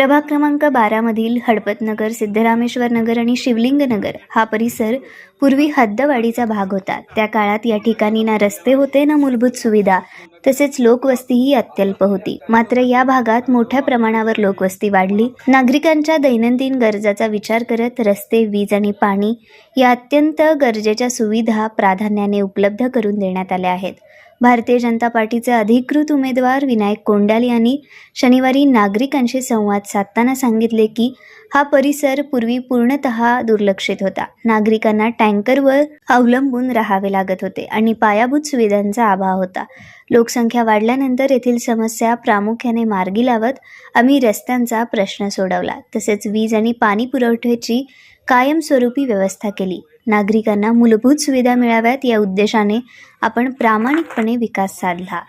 प्रभाग क्रमांक बारामधील हडपतनगर सिद्धरामेश्वर नगर आणि शिवलिंग नगर हा परिसर पूर्वी हद्दवाडीचा भाग होता. त्या काळात या ठिकाणी ना रस्ते होते ना मूलभूत सुविधा तसेच लोकवस्तीही अत्यल्प होती. मात्र या भागात मोठ्या प्रमाणावर लोकवस्ती वाढली. नागरिकांच्या दैनंदिन गरजाचा विचार करत रस्ते वीज आणि पाणी या अत्यंत गरजेच्या सुविधा प्राधान्याने उपलब्ध करून देण्यात आल्या आहेत. भारतीय जनता पार्टीचे अधिकृत उमेदवार विनायक कोंडाल यांनी शनिवारी नागरिकांशी संवाद साधताना सांगितले की हा परिसर पूर्वी पूर्णतः दुर्लक्षित होता. नागरिकांना टँकरवर अवलंबून राहावे लागत होते आणि पायाभूत सुविधांचा अभाव होता. लोकसंख्या वाढल्यानंतर येथील समस्या प्रामुख्याने मार्गी लावत आम्ही रस्त्यांचा प्रश्न सोडवला. तसेच वीज आणि पाणी पुरवठ्याची कायमस्वरूपी व्यवस्था केली. नागरिकांना मूलभूत सुविधा मिळाव्यात या उद्देशाने आपण प्रामाणिकपणे विकास साधला.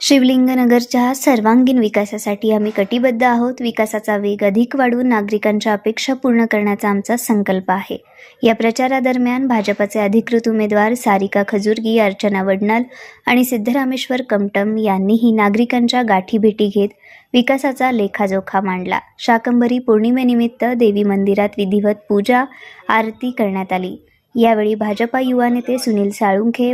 शिवलिंगनगरच्या सर्वांगीण विकासासाठी आम्ही कटिबद्ध आहोत. विकासाचा वेग अधिक वाढवून नागरिकांच्या अपेक्षा पूर्ण करण्याचा आमचा संकल्प आहे. या प्रचारादरम्यान भाजपाचे अधिकृत उमेदवार सारिका खजुर्गी अर्चना वडनाल आणि सिद्धरामेश्वर कमटम यांनीही नागरिकांच्या गाठीभेटी घेत विकासाचा लेखाजोखा मांडला. शाकंभरी पौर्णिमेनिमित्त देवी मंदिरात विधिवत पूजा आरती करण्यात आली. यावेळी भाजपा युवा नेते सुनील साळुंखे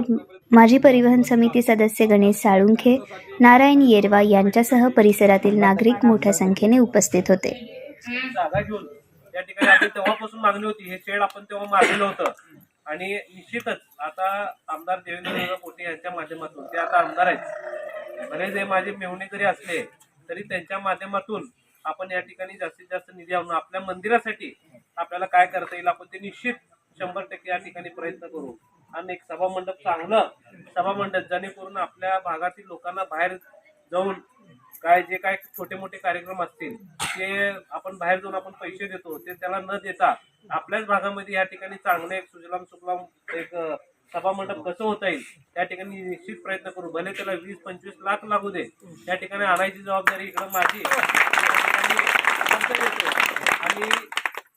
माजी परिवहन समिती सदस्य गणेश साळुंखे नारायण येरवा यांच्यासह परिसरातील नागरिक मोठ्या संख्येने उपस्थित होते. जागा या ठिकाणी आपली तेव्हापासून मागणी होती हे शेड आपण तेव्हा मारलेलं होतं. आणि निश्चितच आता आमदार देवेंद्र पोटे यांच्या माध्यमातून ते आता आमदार आहेत. बरेच हे माझे मेहुणे जरी असले तरी त्यांच्या माध्यमातून आपण या ठिकाणी जास्तीत जास्त निधी आणून आपल्या मंदिरासाठी आपल्याला काय करता येईल आपण ते निश्चित शंभर टक्के या ठिकाणी प्रयत्न करू. आणि एक सभामंडप चांगलं सभामंडप जेणेकरून आपल्या भागातील लोकांना बाहेर जाऊन काय जे काय छोटे मोठे कार्यक्रम असतील ते आपण बाहेर जाऊन आपण पैसे देतो ते त्याला न देता आपल्याच भागामध्ये या ठिकाणी चांगलं एक सुजलाम सुफलाम एक सभामंडप कसं होता येईल त्या ठिकाणी निश्चित प्रयत्न करू. भले त्याला वीस पंचवीस लाख लागू दे त्या ठिकाणी आणायची जबाबदारी इकडं माझी. आणि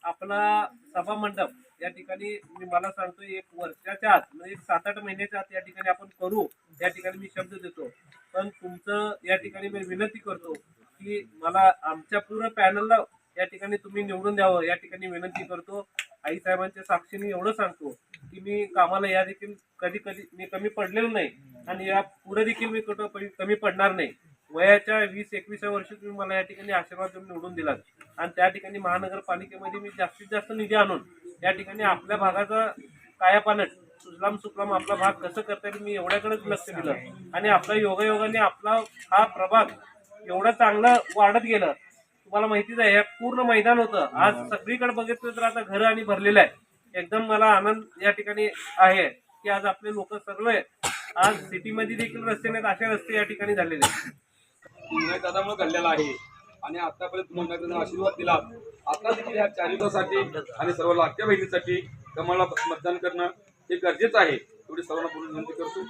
आपला सभामंडप या ठिकाणी मी मला सांगतो एक वर्षाच्या आत म्हणजे एक सात आठ महिन्याच्या आत या ठिकाणी आपण करू या ठिकाणी मी शब्द देतो. पण तुमचं या ठिकाणी मी विनंती करतो की मला आमच्या पूर्ण पॅनलला या ठिकाणी तुम्ही निवडून द्यावं या ठिकाणी विनंती करतो. आई साहेबांच्या साक्षीने एवढं सांगतो की मी कामाला या देखील कधी कधी मी कमी पडलेलो नाही आणि या पुढे देखील मी कुठं कमी- कमी पडणार नाही. वयाच्या वीस एकविसाव्या वर्षी तुम्ही मला या ठिकाणी आशीर्वाद देऊन निवडून दिलात. आणि त्या ठिकाणी महानगरपालिकेमध्ये मी जास्तीत जास्त निधी आणून या ठिकाणी आपल्या भागाचा कायापालट सुजलाम सुफलाम आपला भाग कसं करता येईल मी एवढ्याकडेच लक्ष दिलं. आणि आपल्या योगायोगाने आपला हा प्रभाग एवढं चांगलं वाढत गेलं. तुम्हाला माहितीच आहे हे पूर्ण मैदान होतं. आज सगळीकडे बघितलं तर आता घरं आणि भरलेलं आहे. एकदम मला आनंद या ठिकाणी आहे की आज आपले लोक सर्व आज सिटीमध्ये देखील रस्ते नाहीत असे रस्ते या ठिकाणी झालेले आहेत. दादामुळे घडलेला आहे. आणि आतापर्यंत तुम्हाला आशीर्वाद दिला. आता देखील ह्या चारित्वासाठी आणि सर्व लाडक्या बहिणीसाठी कमळला मतदान करणं हे गरजेचं आहे. एवढी सर्वांना पूर्ण विनंती करतो.